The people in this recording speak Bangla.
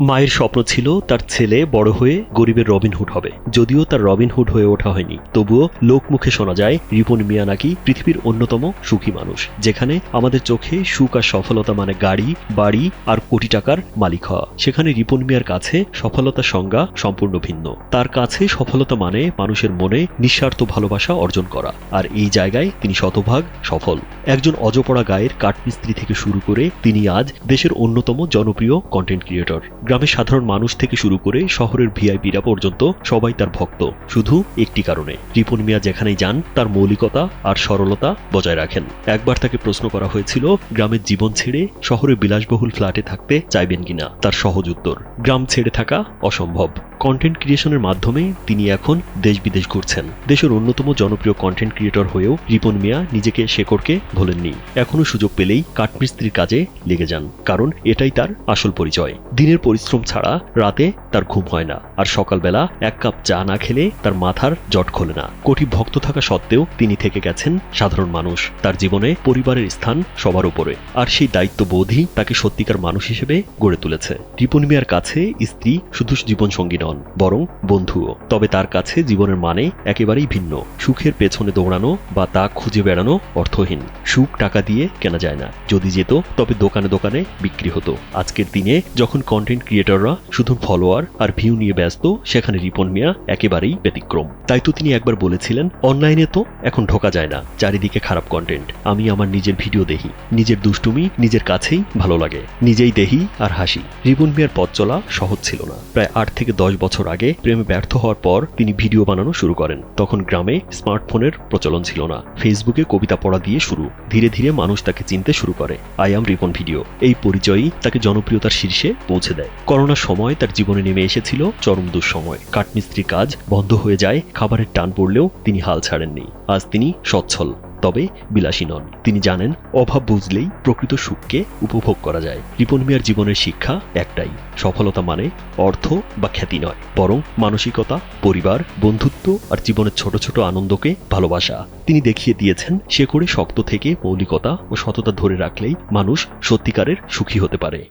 মায়ের স্বপ্ন ছিল তার ছেলে বড় হয়ে গরিবের রবিনহুড হবে। যদিও তার রবিনহুড হয়ে ওঠা হয়নি। তবুও লোকমুখে শোনা যায়, রিপন মিয়া নাকি পৃথিবীর অন্যতম সুখী মানুষ, যেখানে আমাদের চোখে সুখ আর সফলতা মানে গাড়ি, বাড়ি আর কোটি টাকার মালিক হওয়া। সেখানে রিপন মিয়ার কাছে সফলতার সংজ্ঞা সম্পূর্ণ ভিন্ন। তার কাছে সফলতা মানে মানুষের মনে নিঃস্বার্থ ভালোবাসা অর্জন করা। আর এই জায়গায় তিনি শতভাগ সফল। একজন অজপড়া গায়ের কাঠমিস্ত্রি থেকে শুরু করে তিনি আজ দেশের অন্যতম জনপ্রিয় কন্টেন্ট ক্রিয়েটর গ্রামের সাধারণ মানুষ থেকে শুরু করে শহরের ভিআইপিরা পর্যন্ত সবাই তার ভক্ত। শুধু একটি কারণে। রিপন মিয়া যেখানেই যান, তার মৌলিকতা আর সরলতা বজায় রাখেন। একবার তাকে প্রশ্ন করা হয়েছিল, গ্রামের জীবন ছেড়ে শহরে বিলাসবহুল ফ্ল্যাটে থাকতে চাইবেন কিনা? তার সহজ উত্তর, গ্রাম ছেড়ে থাকা অসম্ভব। কন্টেন্ট ক্রিয়েশনের মাধ্যমে তিনি এখন দেশ বিদেশ ঘুরছেন। দেশের অন্যতম জনপ্রিয় কন্টেন্ট ক্রিয়েটর হয়েও রিপন মিয়া নিজেকে শেকড়কে ভোলেননি এখনও সুযোগ পেলেই কাঠমিস্ত্রির কাজে লেগে যান, কারণ এটাই তার আসল পরিচয়। দিনের পরিশ্রম ছাড়া রাতে তার ঘুম হয় না। আর সকালবেলা এক কাপ চা না খেলে তার মাথার জট খোলে না। কোটি ভক্ত থাকা সত্ত্বেও তিনি থেকে গেছেন সাধারণ মানুষ। তার জীবনে পরিবারের স্থান সবার উপরে। আর সেই দায়িত্ববোধই তাকে সত্যিকার মানুষ হিসেবে গড়ে তুলেছে। রিপন মিয়ার কাছে স্ত্রী শুধু জীবনসঙ্গী নন, বরং বন্ধুও। তবে তার কাছে জীবনের মানে একেবারেই ভিন্ন। সুখের পেছনে দৌড়ানো বা তা খুঁজে বেড়ানো অর্থহীন। সুখ টাকা দিয়ে কেনা যায় না। যদি যেত, তবে দোকানে দোকানে বিক্রি হতো। আজকের দিনে যখন কন্টেন্ট ক্রিয়েটররা শুধু ফলোয়ার আর ভিউ নিয়ে ব্যস্ত, সেখানে রিপন মিয়া একেবারেই ব্যতিক্রম। তাই তো তিনি একবার বলেছিলেন, অনলাইনে তো এখন ঢোকা যায় না, চারিদিকে খারাপ কন্টেন্ট আমি আমার নিজের ভিডিও দেখি, নিজের দুষ্টুমি, নিজের কাছেই ভালো লাগে, নিজেই দেখি আর হাসি। রিপন মিয়ার পথ চলা সহজ ছিল না। প্রায় আট থেকে দশ বছর আগে প্রেমে ব্যর্থ হওয়ার পর তিনি ভিডিও বানানো শুরু করেন। তখন গ্রামে স্মার্টফোনের প্রচলন ছিল না। ফেসবুকে কবিতা পড়া দিয়ে শুরু। ধীরে ধীরে মানুষ তাকে চিনতে শুরু করে। I am Ripon video. এই পরিচয়ই তাকে জনপ্রিয়তার শীর্ষে পৌঁছে দেয়। করোনার সময় তার জীবনে নেমে এসেছিল চরম দুঃসময়। কাঠমিস্ত্রির কাজ বন্ধ হয়ে যায়, খাবারের টান পড়লেও তিনি হাল ছাড়েননি। আজ তিনি সচ্ছল, তবে বিলাসী নন। তিনি জানেন, অভাব বুঝলেই প্রকৃত সুখকে উপভোগ করা যায়। রিপন মিয়ার জীবনের শিক্ষা একটাই, সফলতা মানে অর্থ বা খ্যাতি নয়, বরং মানসিকতা, পরিবার, বন্ধুত্ব আর জীবনের ছোট ছোট আনন্দকে ভালোবাসা। তিনি দেখিয়ে দিয়েছেন, সে করে শক্ত থেকে মৌলিকতা ও সততা ধরে রাখলেই মানুষ সত্যিকারের সুখী হতে পারে।